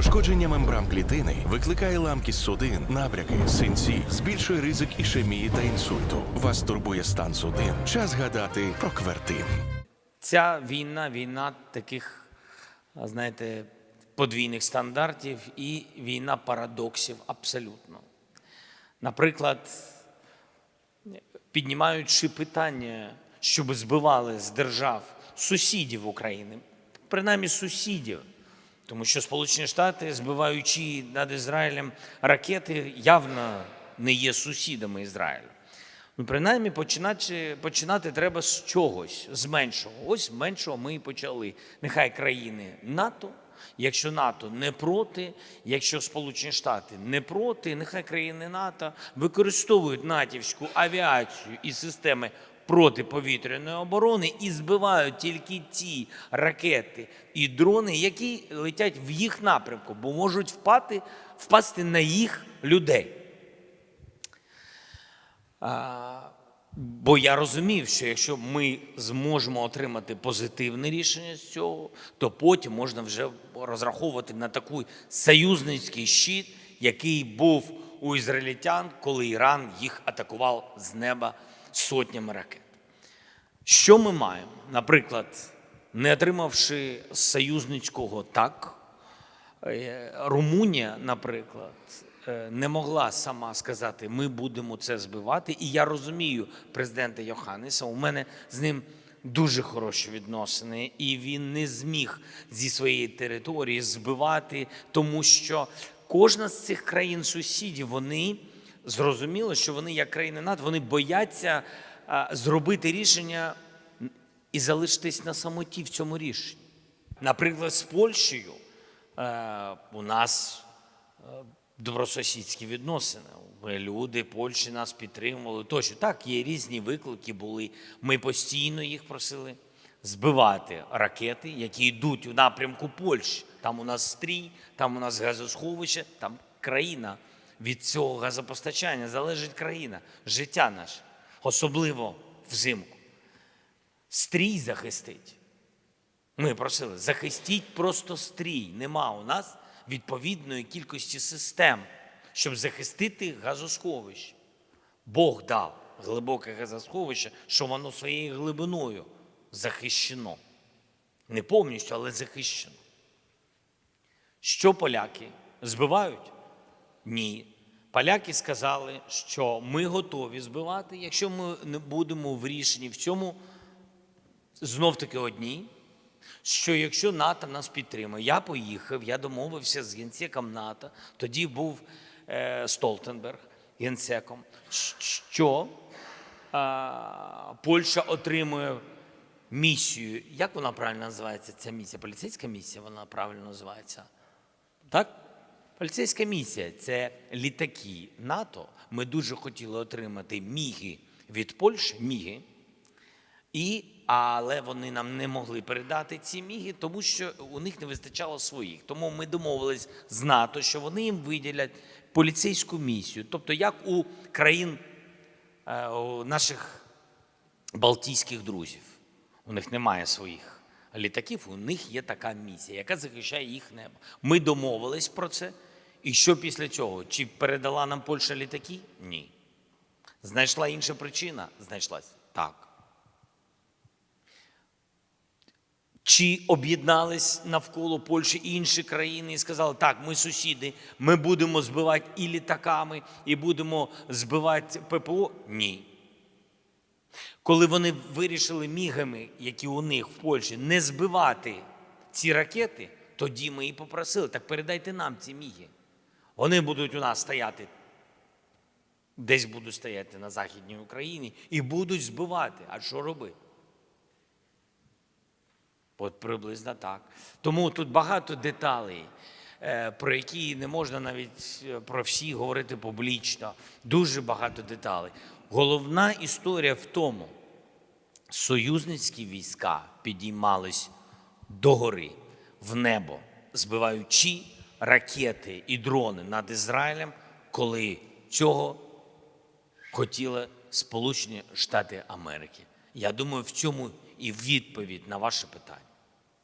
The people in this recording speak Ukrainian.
Пошкодження мембран клітини викликає ламкість судин, набряки, синці, збільшує ризик ішемії та інсульту. Вас турбує стан судин. Час гадати про квертин. Ця війна, війна таких, знаєте, подвійних стандартів і війна парадоксів абсолютно. Наприклад, піднімаючи питання, щоб збивали з держав сусідів України, принаймні сусідів, тому що Сполучені Штати, збиваючи над Ізраїлем ракети, явно не є сусідами Ізраїлю. Ну, принаймні, починати, починати треба з чогось, з меншого. Ось меншого ми і почали. Нехай країни НАТО, якщо НАТО не проти, якщо Сполучені Штати не проти, нехай країни НАТО використовують натівську авіацію і системи протиповітряної оборони і збивають тільки ті ракети і дрони, які летять в їх напрямку, бо можуть впати, впасти на їх людей. А, Бо я розумів, що якщо ми зможемо отримати позитивне рішення з цього, то потім можна вже розраховувати на такий союзницький щит, який був у ізраїльтян, коли Іран їх атакував з неба сотнями ракет. Що ми маємо? Наприклад, не отримавши союзницького так, Е, Румунія, наприклад, е, не могла сама сказати, ми будемо це збивати. І я розумію президента Йоханнеса, у мене з ним дуже хороші відносини, і він не зміг зі своєї території збивати, тому що кожна з цих країн-сусідів вони зрозуміли, що вони, як країни НАТО, вони бояться зробити рішення і залишитись на самоті в цьому рішенні. Наприклад, з Польщею е, у нас е, добросусідські відносини. Люди Польщі нас підтримували. Тощо так, є різні виклики були. Ми постійно їх просили збивати ракети, які йдуть у напрямку Польщі. Там у нас стрій, там у нас газосховище, там країна. Від цього газопостачання залежить країна, життя наше, особливо взимку. Стрій захистить. Ми просили, захистіть просто стрій. Нема у нас відповідної кількості систем, щоб захистити газосховище. Бог дав глибоке газосховище, що воно своєю глибиною захищено. Не повністю, але захищено. Що поляки збивають? Ні. Поляки сказали, що ми готові збивати, якщо ми не будемо в рішенні в цьому знов таки одні, що якщо НАТО нас підтримує, я поїхав, я домовився з генсеком НАТО, тоді був е, Столтенберг генсеком, що е, Польща отримує місію. Як вона правильно називається? Ця місія? Поліцейська місія вона правильно називається. Так? Поліцейська місія це літаки НАТО. Ми дуже хотіли отримати міги від Польщі, міги. І, але вони нам не могли передати ці міги, тому що у них не вистачало своїх. Тому ми домовились з НАТО, що вони їм виділять поліцейську місію. Тобто, як у країн е, у наших балтійських друзів. У них немає своїх літаків, у них є така місія, яка захищає їх небо. Ми домовились про це. І що після цього? Чи передала нам Польща літаки? Ні. Знайшла інша причина? Знайшлась. Так. Чи об'єднались навколо Польщі інші країни і сказали, так, ми сусіди, ми будемо збивати і літаками, і будемо збивати ППО? Ні. Коли вони вирішили мігами, які у них в Польщі, не збивати ці ракети, тоді ми і попросили, так передайте нам ці міги. Вони будуть у нас стояти, десь будуть стояти на Західній Україні і будуть збивати. А що робити? От приблизно так. Тому тут багато деталей, е, про які не можна навіть е, про всі говорити публічно. Дуже багато деталей. Головна історія в тому, союзницькі війська підіймались догори в небо, збиваючи ракети і дрони над Ізраїлем, коли цього хотіли Сполучені Штати Америки. Я думаю, в цьому і відповідь на ваше питання.